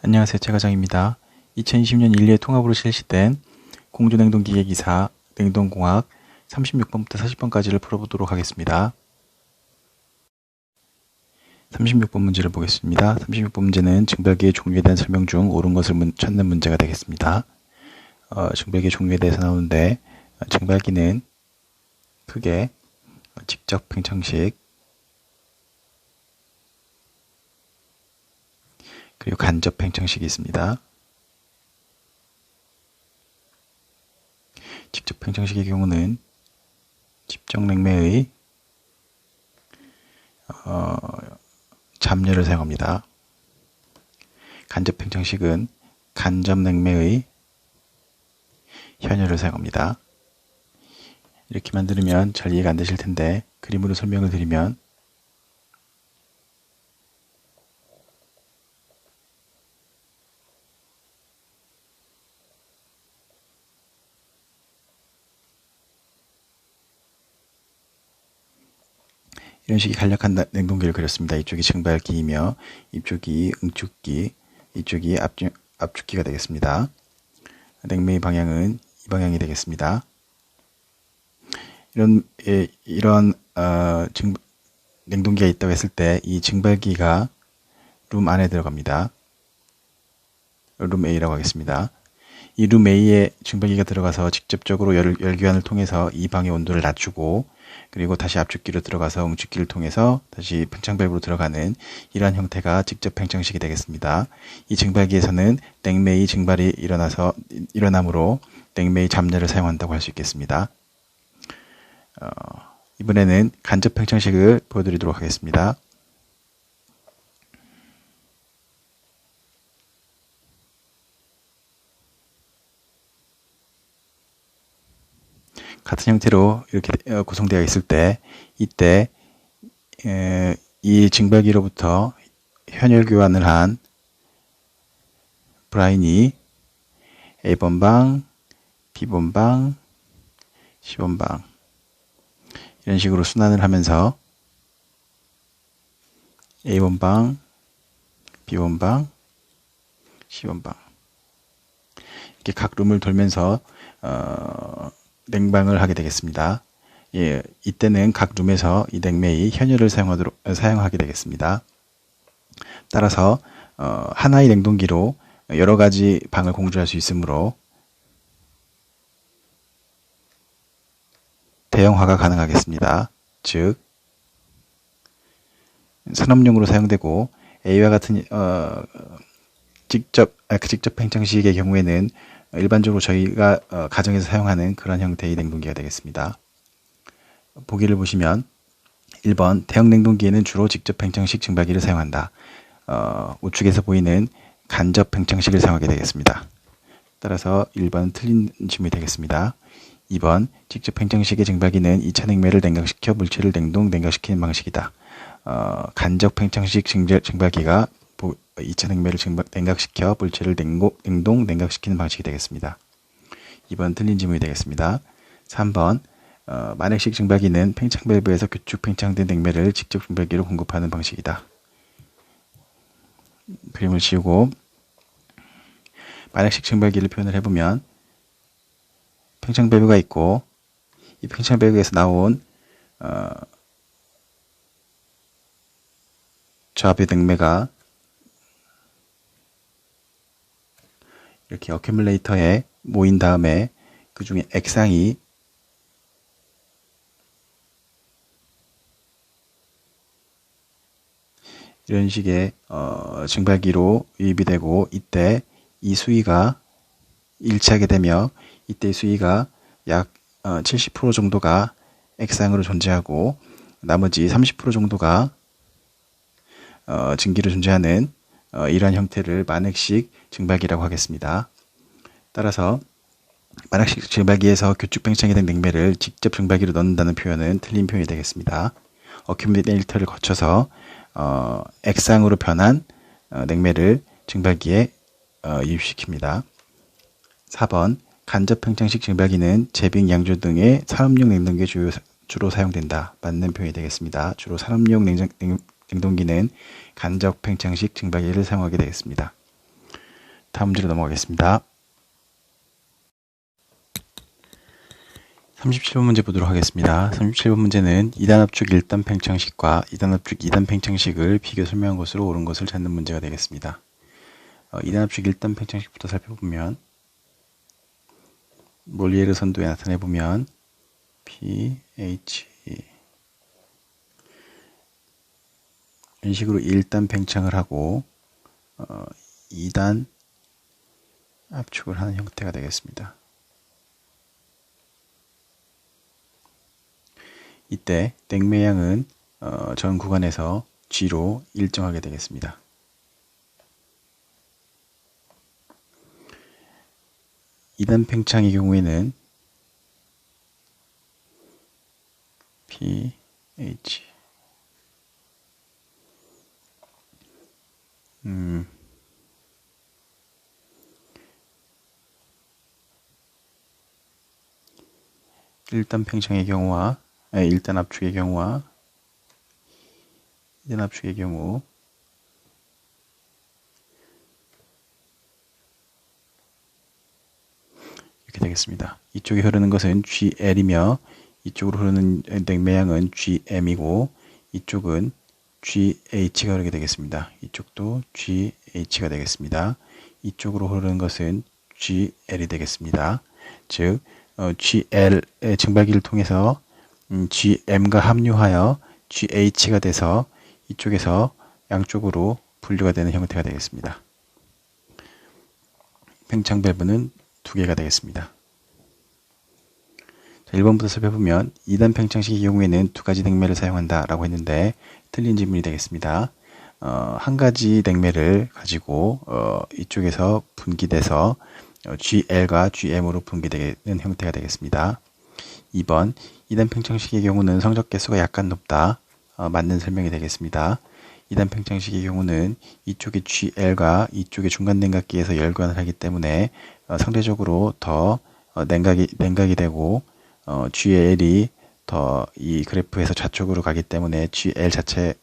안녕하세요. 최과장입니다. 2020년 1회 통합으로 실시된 공조냉동기계 기사 냉동공학 36번부터 40번까지를 풀어보도록 하겠습니다. 36번 문제를 보겠습니다. 36번 문제는 증발기의 종류에 대한 설명 중 옳은 것을 문, 찾는 문제가 되겠습니다. 어, 증발기의 종류에 대해서 나오는데 어, 증발기는 크게 직접 팽창식 그리고 간접 팽창식이 있습니다. 직접 팽창식의 경우는 집정 냉매의 어, 잡열을 사용합니다. 간접 팽창식은 간접 냉매의 현열을 사용합니다. 이렇게 만들면 잘 이해가 안 되실 텐데 그림으로 설명을 드리면 이런 식의 간략한 냉동기를 그렸습니다. 이쪽이 증발기이며 이쪽이 응축기, 이쪽이 압축, 압축기가 되겠습니다. 냉매의 방향은 이 방향이 되겠습니다. 이런 예, 이런 어, 증, 냉동기가 있다고 했을 때 이 증발기가 룸 안에 들어갑니다. 룸 A라고 하겠습니다. 이 룸 A에 증발기가 들어가서 직접적으로 열, 열교환을 통해서 이 방의 온도를 낮추고 그리고 다시 압축기로 들어가서 응축기를 통해서 다시 팽창밸브로 들어가는 이러한 형태가 직접 팽창식이 되겠습니다. 이 증발기에서는 냉매의 증발이 일어나서 일어나므로 냉매의 잡내를 사용한다고 할 수 있겠습니다. 어, 이번에는 간접 팽창식을 보여드리도록 하겠습니다. 같은 형태로 이렇게 어, 구성되어 있을 때 이때 이 증발기로부터 현열 교환을 한 브라인이 A번방, B번방, C번방 이런 식으로 순환을 하면서 A번방, B번방, C번방 이렇게 각 룸을 돌면서 어, 냉방을 하게 되겠습니다. 예, 이때는 각 룸에서 이 냉매의 현열을 사용하도록, 사용하게 되겠습니다. 따라서 어, 하나의 냉동기로 여러 가지 방을 공조할 수 있으므로 대형화가 가능하겠습니다. 즉 산업용으로 사용되고 A와 같은 어, 직접 아, 그 직접 팽창식의 경우에는 일반적으로 저희가 어, 가정에서 사용하는 그런 형태의 냉동기가 되겠습니다. 보기를 보시면 1번 대형 냉동기에는 주로 직접 팽창식 증발기를 사용한다. 어, 우측에서 보이는 간접 팽창식을 사용하게 되겠습니다. 따라서 1번 틀린 질문이 되겠습니다. 2번 직접 팽창식의 증발기는 2차 냉매를 냉각시켜 물질을 냉동, 냉각시키는 방식이다. 어, 간접 팽창식 증발기가 2차 냉매를 냉각시켜 물체를 냉동, 냉각시키는 방식이 되겠습니다. 2번 틀린 질문이 되겠습니다. 3번 어, 만액식 증발기는 팽창 밸브에서 규축 팽창된 냉매를 직접 증발기로 공급하는 방식이다. 그림을 지우고 만액식 증발기를 표현을 해보면 팽창 밸브가 있고 이 팽창 밸브에서 나온 어, 좌배 냉매가 이렇게 어큐뮬레이터에 모인 다음에 그 중에 액상이 이런 식의 어, 증발기로 유입이 되고 이때 이 수위가 일치하게 되며 이때 수위가 약 어, 70% 정도가 액상으로 존재하고 나머지 30% 정도가 어, 증기로 존재하는 어, 이러한 형태를 만액식 증발기라고 하겠습니다. 따라서 만액식 증발기에서 규축 팽창이 된 냉매를 직접 증발기로 넣는다는 표현은 틀린 표현이 되겠습니다. 어큐뮬레이터를 거쳐서 어, 액상으로 변한 어, 냉매를 증발기에 어, 유입시킵니다. 4번 간접 팽창식 증발기는 제빙, 양조 등의 산업용 냉동기에 주요, 주로 사용된다. 맞는 표현이 되겠습니다. 주로 산업용 냉장, 냉, 냉동기는 간접 팽창식 증발기를 사용하게 되겠습니다. 다음 문제로 넘어가겠습니다. 37번 문제 보도록 하겠습니다. 37번 문제는 2단 압축 1단 팽창식과 2단 압축 2단 팽창식을 비교 설명한 것으로 옳은 것을 찾는 문제가 되겠습니다. 어, 2단 압축 1단 팽창식부터 살펴보면 몰리에르 선도에 나타내보면 pH 이런 식으로 1단 팽창을 하고 어, 2단 압축을 하는 형태가 되겠습니다. 이때 냉매양은 어, 전 구간에서 G로 일정하게 되겠습니다. 이단 팽창의 경우에는 pH 음, 일단 팽창의 경우와 아, 일단 압축의 경우와 일단 압축의 경우 이렇게 되겠습니다. 이쪽에 흐르는 것은 GL이며 이쪽으로 흐르는 냉매양은 GM이고 이쪽은 GH가 흐르게 되겠습니다. 이쪽도 GH가 되겠습니다. 이쪽으로 흐르는 것은 GL이 되겠습니다. 즉 어, GL의 증발기를 통해서 음, GM과 합류하여 GH가 돼서 이쪽에서 양쪽으로 분류가 되는 형태가 되겠습니다. 팽창 밸브는 두 개가 되겠습니다. 자, 1번부터 살펴보면 2단 팽창식의 경우에는 두 가지 냉매를 사용한다 라고 했는데 틀린 질문이 되겠습니다. 어, 한 가지 냉매를 가지고 어, 이쪽에서 분기돼서 어, GL과 GM으로 분기되는 형태가 되겠습니다. 2번 2단 팽창식의 경우는 성적 개수가 약간 높다. 어, 맞는 설명이 되겠습니다. 2단 팽창식의 경우는 이쪽의 GL과 이쪽의 중간 냉각기에서 열관을 하기 때문에 어, 상대적으로 더 어, 냉각이 냉각이 되고 어, GL이 더 이 그래프에서 좌측으로 가기 때문에 GL 자체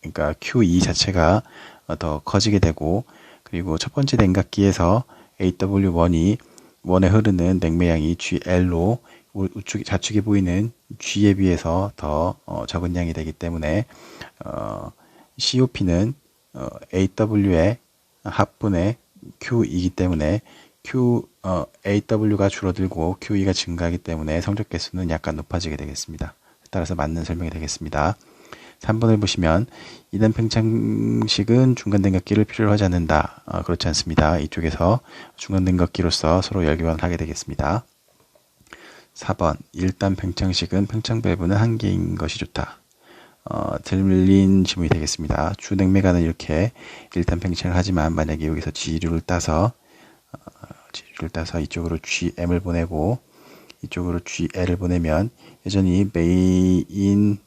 그러니까 QE 자체가 어, 더 커지게 되고 그리고 첫 번째 냉각기에서 AW1이 원에 흐르는 냉매양이 GL로 우측 좌측에 보이는 G에 비해서 더 어, 적은 양이 되기 때문에 어, COP는 어, AW의 합분의 Q이기 때문에 Q 어, AW가 줄어들고 QE가 증가하기 때문에 성적 개수는 약간 높아지게 되겠습니다. 따라서 맞는 설명이 되겠습니다. 3번을 보시면 2단 팽창식은 중간 냉각기를 필요로 하지 않는다. 어, 그렇지 않습니다. 이쪽에서 중간 냉각기로서 서로 열교환을 하게 되겠습니다. 4번 1단 팽창식은 팽창 밸브는 한 개인 것이 좋다. 어, 들린 지문이 되겠습니다. 주 냉매가는 이렇게 1단 팽창을 하지만 만약에 여기서 G류를 따서 어, G류를 따서 이쪽으로 GM을 보내고 이쪽으로 GL을 보내면 여전히 메인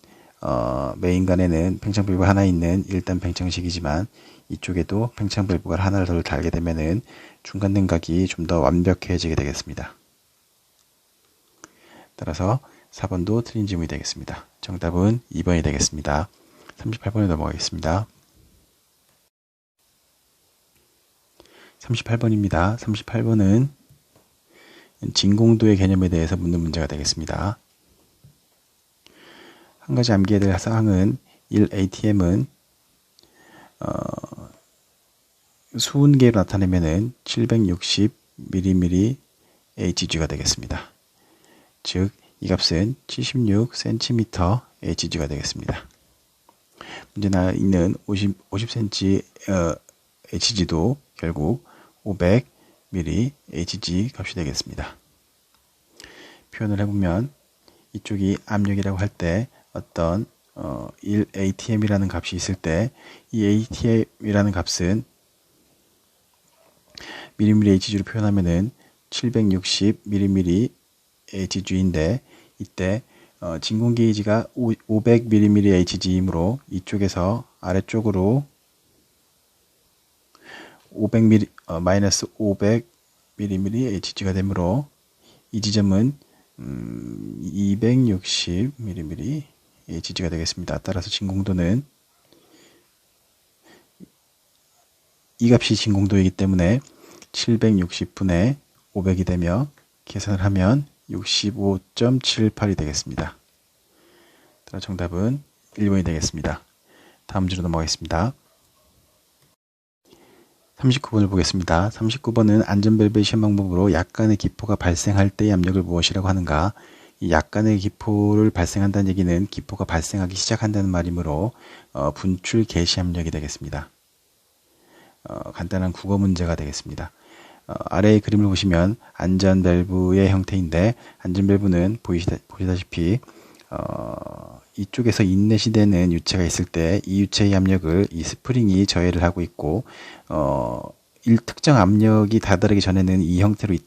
어, 메인 간에는 팽창 밸브가 하나 있는 1단 팽창식이지만 이쪽에도 팽창 밸브가 하나를 더 달게 되면은 중간 냉각이 좀 더 완벽해지게 되겠습니다. 따라서 4번도 틀린 질문이 되겠습니다. 정답은 2번이 되겠습니다. 38번에 넘어가겠습니다. 38번입니다. 38번은 진공도의 개념에 대해서 묻는 문제가 되겠습니다. 한 가지 암기해야 될 사항은 1ATM은 어, 수은계로 나타내면 760mm HG가 되겠습니다. 즉, 이 값은 76cm HG가 되겠습니다. 문제 나 있는 50, 50cm 어, 결국 500mm HG 값이 되겠습니다. 표현을 해보면 이쪽이 압력이라고 할 때 어떤 어, 1ATM이라는 값이 있을 때 이 ATM이라는 값은 미리미리 HG로 표현하면은 760mm HG인데 이때 어, 진공 게이지가 500mm HG이므로 이쪽에서 아래쪽으로 500mm 어, 마이너스 500mm HG가 되므로 이 지점은 음, 260mm HG가 되겠습니다. 따라서 진공도는 이 값이 진공도이기 때문에 760분의 500이 되며 계산을 하면 65.78이 되겠습니다. 정답은 1번이 되겠습니다. 다음 문제로 넘어가겠습니다. 39번을 보겠습니다. 39번은 안전벨벳 시험 방법으로 약간의 기포가 발생할 때의 압력을 무엇이라고 하는가? 이 약간의 기포를 발생한다는 얘기는 기포가 발생하기 시작한다는 말이므로 어, 분출 개시 압력이 되겠습니다. 어, 간단한 국어 문제가 되겠습니다. 어, 아래의 그림을 보시면 안전 밸브의 형태인데 안전 밸브는 보이시다, 보시다시피 어, 이쪽에서 인넷이 되는 유체가 있을 때 이 유체의 압력을 이 스프링이 저해를 하고 있고 어, 일 특정 압력이 다다르기 전에는 이 형태로 있,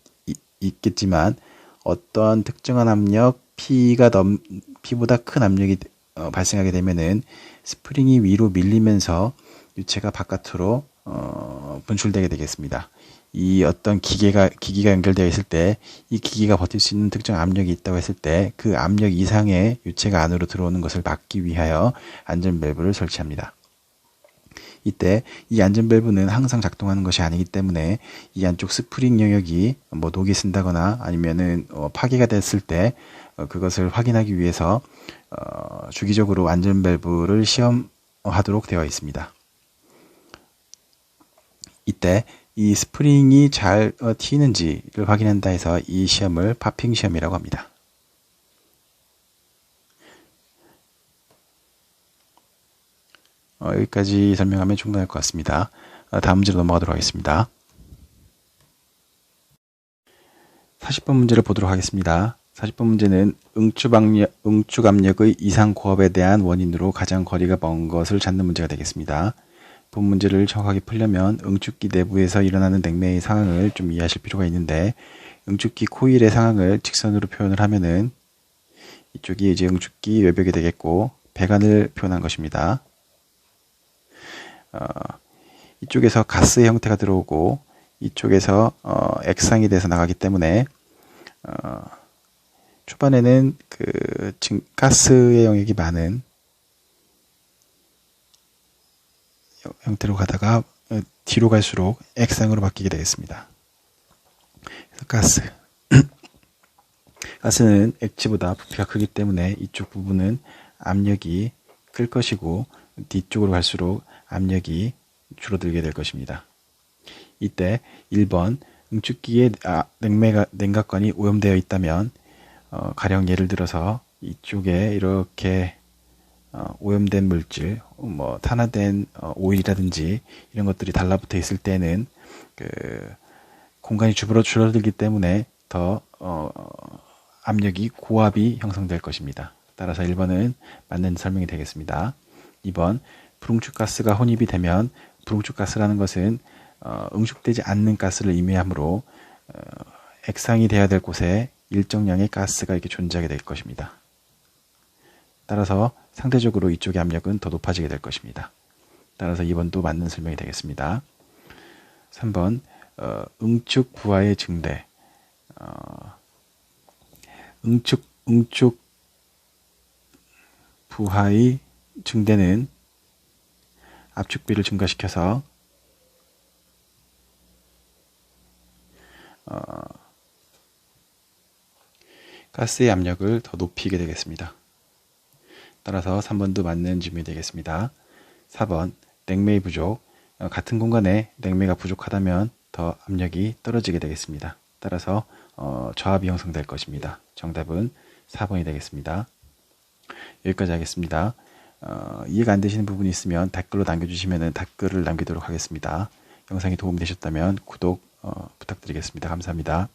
있 겠지만 어떠한 특정한 압력 P가 넘 P보다 큰 압력이 어, 발생하게 되면은 스프링이 위로 밀리면서 유체가 바깥으로 어, 분출되게 되겠습니다. 이 어떤 기계가 기기가 연결되어 있을 때 이 기기가 버틸 수 있는 특정 압력이 있다고 했을 때 그 압력 이상의 유체가 안으로 들어오는 것을 막기 위하여 안전 밸브를 설치합니다. 이때 이 안전 밸브는 항상 작동하는 것이 아니기 때문에 이 안쪽 스프링 영역이 뭐 녹이 쓴다거나 아니면은 어 파괴가 됐을 때어 그것을 확인하기 위해서 어 주기적으로 안전 밸브를 시험하도록 되어 있습니다. 이때 이 스프링이 잘 어, 튀는지를 확인한다 해서 이 시험을 파핑 시험이라고 합니다. 어, 여기까지 설명하면 충분할 것 같습니다. 어, 다음 문제로 넘어가도록 하겠습니다. 40번 문제를 보도록 하겠습니다. 40번 문제는 응축 압력, 응축 압력의 이상 고압에 대한 원인으로 가장 거리가 먼 것을 찾는 문제가 되겠습니다. 본 문제를 정확하게 풀려면 응축기 내부에서 일어나는 냉매의 상황을 좀 이해하실 필요가 있는데 응축기 코일의 상황을 직선으로 표현을 하면은 이쪽이 이제 응축기 외벽이 되겠고 배관을 표현한 것입니다. 어, 이쪽에서 가스의 형태가 들어오고 이쪽에서 어, 액상이 돼서 나가기 때문에 어, 초반에는 그 가스의 영역이 많은 형태로 가다가 어, 뒤로 갈수록 액상으로 바뀌게 되겠습니다. 가스 가스는 액체보다 부피가 크기 때문에 이쪽 부분은 압력이 클 것이고 뒤쪽으로 갈수록 압력이 줄어들게 될 것입니다. 이때 1번 응축기에 아, 냉각관이 오염되어 있다면 어, 가령 예를 들어서 이쪽에 이렇게 어, 오염된 물질, 뭐 탄화된 어, 오일이라든지 이런 것들이 달라붙어 있을 때는 그 공간이 줄어 줄어들기 때문에 더 어, 압력이 고압이 형성될 것입니다. 따라서 1번은 맞는 설명이 되겠습니다. 2번 불응축 가스가 혼입이 되면 불응축 가스라는 것은 어, 응축되지 않는 가스를 의미하므로 어, 액상이 돼야 될 곳에 일정량의 가스가 이렇게 존재하게 될 것입니다. 따라서 상대적으로 이쪽의 압력은 더 높아지게 될 것입니다. 따라서 2번도 맞는 설명이 되겠습니다. 3번 어, 응축 부하의 증대 어, 응축 응축 부하의 증대는 압축비를 증가시켜서 어, 가스의 압력을 더 높이게 되겠습니다. 따라서 3번도 맞는 질문이 되겠습니다. 4번 냉매의 부족 어, 같은 공간에 냉매가 부족하다면 더 압력이 떨어지게 되겠습니다. 따라서 어, 저압이 형성될 것입니다. 정답은 4번이 되겠습니다. 여기까지 하겠습니다. 어, 이해가 안 되시는 부분이 있으면 댓글로 남겨주시면 댓글을 남기도록 하겠습니다. 영상이 도움되셨다면 구독 어, 부탁드리겠습니다. 감사합니다.